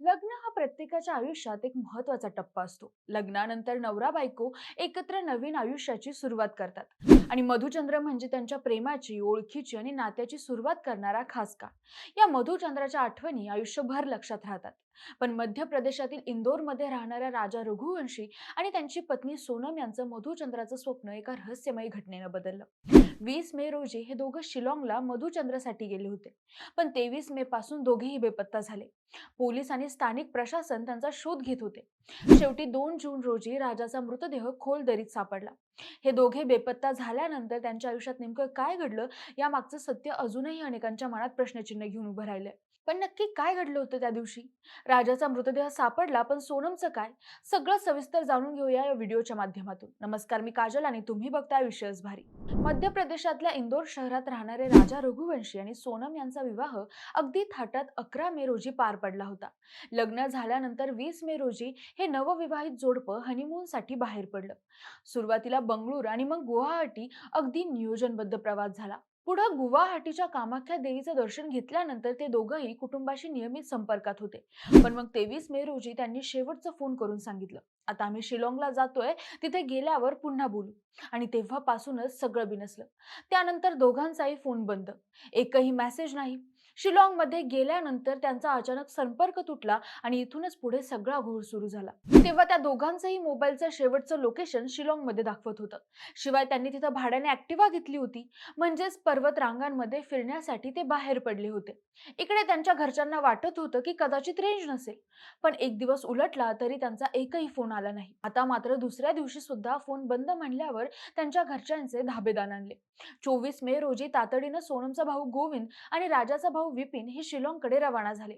लग्न हा प्रत्येकाच्या आयुष्यात एक महत्त्वाचा टप्पा असतो. लग्नानंतर नवरा बायको एकत्र नवीन आयुष्याची सुरुवात करतात. आणि मधुचंद्र म्हणजे त्यांच्या प्रेमाची ओळखीची आणि नात्याची सुरुवात करणारा खास काळ. या मधुचंद्राच्या आठवणी आयुष्यभर लक्षात राहतात. पण मध्य प्रदेशातील इंदोरमध्ये राहणाऱ्या राजा रघुवंशी आणि त्यांची पत्नी सोनम यांचं मधुचंद्राचं स्वप्न एका रहस्यमयी घटनेनं बदललं. वीस मे रोजी हे दोघं शिलाँगला मधुचंद्रासाठी गेले होते. पण तेवीस मे पासून दोघेही बेपत्ता झाले. पोलीस आणि स्थानिक प्रशासन त्यांचा शोध घेत होते. शेवटी दोन जून रोजी राजाचा मृतदेह खोल दरीत सापडला. हे दोघे बेपत्ता झाल्यानंतर त्यांच्या आयुष्यात नेमकं काय घडलं यामागचं सत्य अजूनही अनेकांच्या मनात प्रश्नचिन्ह घेऊन उभं राहिलंय. पण नक्की काय घडलं होतं त्या दिवशी? राजाचा मृतदेह सापडला पण सोनमचं काय? सगळं सविस्तर जाणून घेऊया या व्हिडिओच्या माध्यमातून. नमस्कार मी काजल आणि तुम्ही बघताय विषयच भारी मध्य प्रदेशातल्या इंदोर शहरात राहणारे राजा रघुवंशी आणि सोनम यांचा विवाह अगदी थाटात अकरा मे रोजी पार पडला होता. लग्न झाल्यानंतर वीस मे रोजी हे नवविवाहित जोडपं हनीमूनसाठी बाहेर पडलं. सुरुवातीला बंगळूर आणि मग गुवाहाटी अगदी नियोजनबद्ध प्रवास झाला. पुढं गुवाहाटीच्या कामाख्या देवीचं दर्शन घेतल्यानंतर ते दोघंही कुटुंबाशी नियमित संपर्कात होते. पण मग तेवीस मे रोजी त्यांनी शेवटचं फोन करून सांगितलं. आता आम्ही शिलाँगला जातोय तिथे गेल्यावर पुन्हा बोलू. आणि तेव्हापासूनच सगळं बिनसलं. त्यानंतर दोघांचाही फोन बंद. एकही मेसेज नाही. शिलाँगमध्ये गेल्यानंतर त्यांचा अचानक संपर्क तुटला आणि इथूनच पुढे सगळा घोळ सुरू झाला. तेव्हा त्या दोघांचंही मोबाईलचं शेवटचं लोकेशन शिलाँगमध्ये दाखवत होतं. शिवाय त्यांनी तिथं भाड्याने ऍक्टिवा घेतली होती म्हणजेच पर्वत रांगांमध्ये फिरण्यासाठी ते बाहेर पडले होते. इकडे त्यांच्या घरच्यांना वाटत होतं की कदाचित रेंज नसेल. पण एक दिवस उलटला तरी त्यांचा एकही फोन आला नाही. आता मात्र दुसऱ्या दिवशी सुद्धा फोन बंद म्हणल्यावर त्यांच्या घरच्यांचे धाबेदान आणले. चोवीस मे रोजी तातडीनं सोनमचा भाऊ गोविंद आणि राजाचा भाऊ विपिन हे शिलाँगकडे रवाना झाले.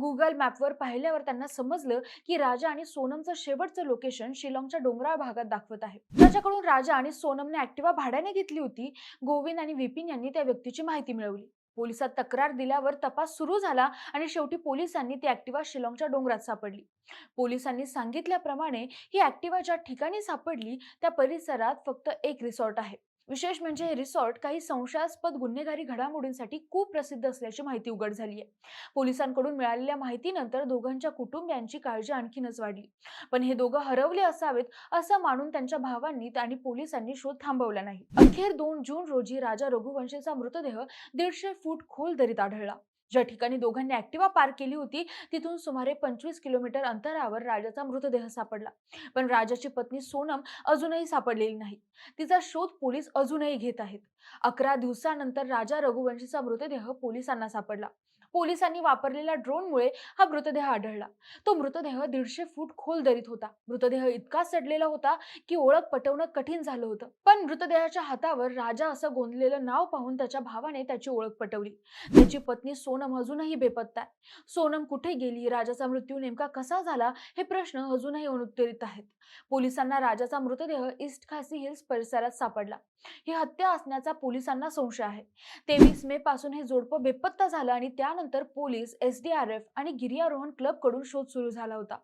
गुगल मॅपवर पाहिल्यावर त्यांना समजलं की राजा आणि सोनमचं शेवटचं लोकेशन शिलाँगच्या डोंगराळ भागात दाखवत आहे. त्याच्याकडून राजा आणि सोनमने ऍक्टिवा भाड्याने घेतली होती. गोविंद आणि विपिन यांनी त्या व्यक्तीची माहिती मिळवली. पोलिसात तक्रार दिल्यावर तपास सुरू झाला आणि शेवटी पोलिसांनी ती ऍक्टिवा शिलाँगच्या डोंगरात सापडली. पोलिसांनी सांगितल्याप्रमाणे ही ऍक्टिवा ज्या ठिकाणी सापडली त्या परिसरात फक्त एक रिसॉर्ट आहे. विशेष म्हणजे हे रिसॉर्ट काही संशयास्पद गुन्हेगारी घडामोडींसाठी खूप प्रसिद्ध असल्याची माहिती उघड झाली आहे. पोलिसांकडून मिळालेल्या माहितीनंतर दोघांच्या कुटुंबियांची काळजी आणखीनच वाढली. पण हे दोघं हरवले असावेत असं मानून त्यांच्या भावांनी आणि पोलिसांनी शोध थांबवला नाही. अखेर दोन जून रोजी राजा रघुवंशीचा मृतदेह दीडशे फूट खोल दरीत आढळला. ज्या ठिकाणी दोघांनी ऍक्टिवा पार्क केली होती तिथून सुमारे पंचवीस किलोमीटर अंतरावर राजाचा मृतदेह सापडला. पण राजाची पत्नी सोनम अजूनही सापडलेली नाही. तिचा शोध पोलीस अजूनही घेत आहेत. अकरा दिवसानंतर राजा रघुवंशीचा मृतदेह पोलिसांना सापडला. पोलिसांनी वापरलेल्या ड्रोनमुळे हा मृतदेह आढळला. तो मृतदेह दीडशे फूट खोल दरीत होता. मृतदेह इतका सडलेला होता की ओळख पटवणं कठीण झालं होतं. पण मृतदेहाच्या हातावर राजा असं गोंदलेलं नाव पाहून त्याच्या भावाने त्याची ओळख पटवली. त्याची पत्नी सोनम अजूनही बेपत्ता आहे. सोनम कुठे गेली? राजाचा मृत्यू नेमका कसा झाला? हे प्रश्न अजूनही अनुत्तरित आहेत. पोलिसांना राजाचा मृतदेह ईस्ट खासी हिल्स परिसरात सापडला. ही हत्या असण्याचा पोलिसांना संशय आहे. तेवीस मे पासून हे जोडपं बेपत्ता झालं आणि त्यानंतर पोलीस एसडीआरएफ आणि गिर्यारोहण क्लबकडून शोध सुरू झाला होता.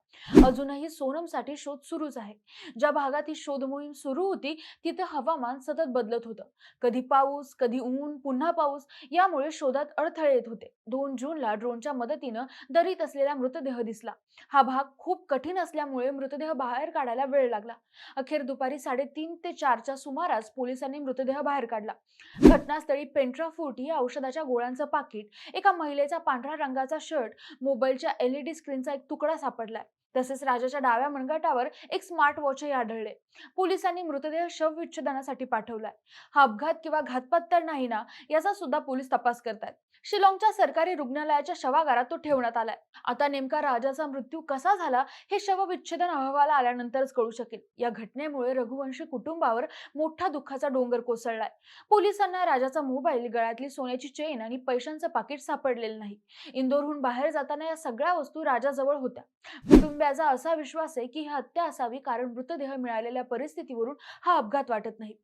अजूनही सोनमसाठी शोध सुरूच आहे. ज्या भागात ही शोध मोहीम सुरू होती तिथे हवामान सतत बदलत होतं. कधी पाऊस कधी ऊन पुन्हा पाऊस यामुळे शोधात अडथळे येत होते. दोन जूनला ड्रोनच्या मदतीनं दरीत असलेला मृतदेह दिसला. हा भाग खूप कठीण असल्यामुळे मृतदेह बाहेर काढायला वेळ लागला. अखेर दुपारी साडेतीन ते चारच्या सुमारास पोलिसांनी मृतदेह बाहेर काढला. घटनास्थळी पेंट्राफूट या औषधाच्या गोळ्यांचं पाकिट एका महिलेचा पांढऱ्या रंगाचा शर्ट मोबाईलच्या एलईडी स्क्रीनचा एक तुकडा सापडलाय. तसेच राजाच्या डाव्या मनगटावर एक स्मार्ट वॉचही आढळले. पोलिसांनी मृतदेह शवविच्छेदनासाठी पाठवलाय. हा अपघात किंवा घातपात तर नाही ना याचा सुद्धा पोलीस तपास करतात शिलाँगच्या सरकारी रुग्णालयाच्या शवागारात तो ठेवण्यात आलाय. आता नेमका राजाचा मृत्यू कसा झाला हे शवविच्छेदन अहवाल आल्यानंतरच कळू शकेल. या घटनेमुळे रघुवंशी कुटुंबावर मोठा दुःखाचा डोंगर कोसळलाय. पोलिसांना राजाचा मोबाईल गळ्यातली सोन्याची चेन आणि पैशांचं पाकिट सापडलेलं नाही. इंदोरहून बाहेर जाताना या सगळ्या वस्तू राजाजवळ होत्या. कुटुंबियाचा असा विश्वास आहे की ही हत्या असावी कारण मृतदेह मिळालेल्या परिस्थितीवरून हा अपघात वाटत नाही.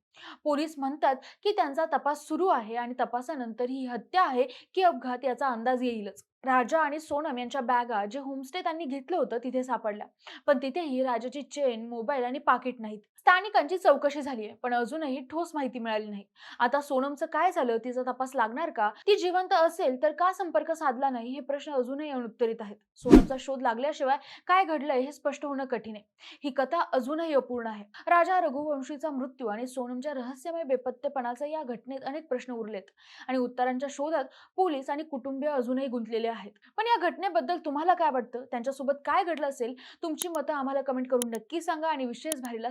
पोलीस म्हणतात की त्यांचा तपास सुरू आहे आणि तपासानंतर ही हत्या आहे की अपघात याचा अंदाज येईलच. राजा आणि सोनम यांच्या बॅगा जे होमस्टे त्यांनी घेतलं होतं तिथे सापडल्या. पण तिथेही राजाची चेन मोबाईल आणि पाकिट नाहीत. स्थानिकांची चौकशी झाली आहे पण अजूनही ठोस माहिती मिळाली नाही. आता सोनमचं काय झालं तिचा तपास लागणार का? ती जिवंत असेल तर का संपर्क साधला नाही? हे प्रश्न अजूनही अनुत्तरित आहेत. सोनमचा शोध लागल्याशिवाय काय घडलंय हे स्पष्ट होणं कठीण आहे. ही कथा अजूनही अपूर्ण आहे. राजा रघुवंशीचा मृत्यू आणि सोनमच्या रहस्यमय बेपत्तेपणाचा या घटनेत अनेक प्रश्न उरलेत आणि उत्तरांच्या शोधात पोलीस आणि कुटुंबीय अजूनही गुंतलेले आहेत. पण या घटनेबद्दल तुम्हाला काय वाटतं? त्यांच्यासोबत काय घडलं असेल? तुमची मतं आम्हाला कमेंट करून नक्की सांगा आणि विशेष भारीला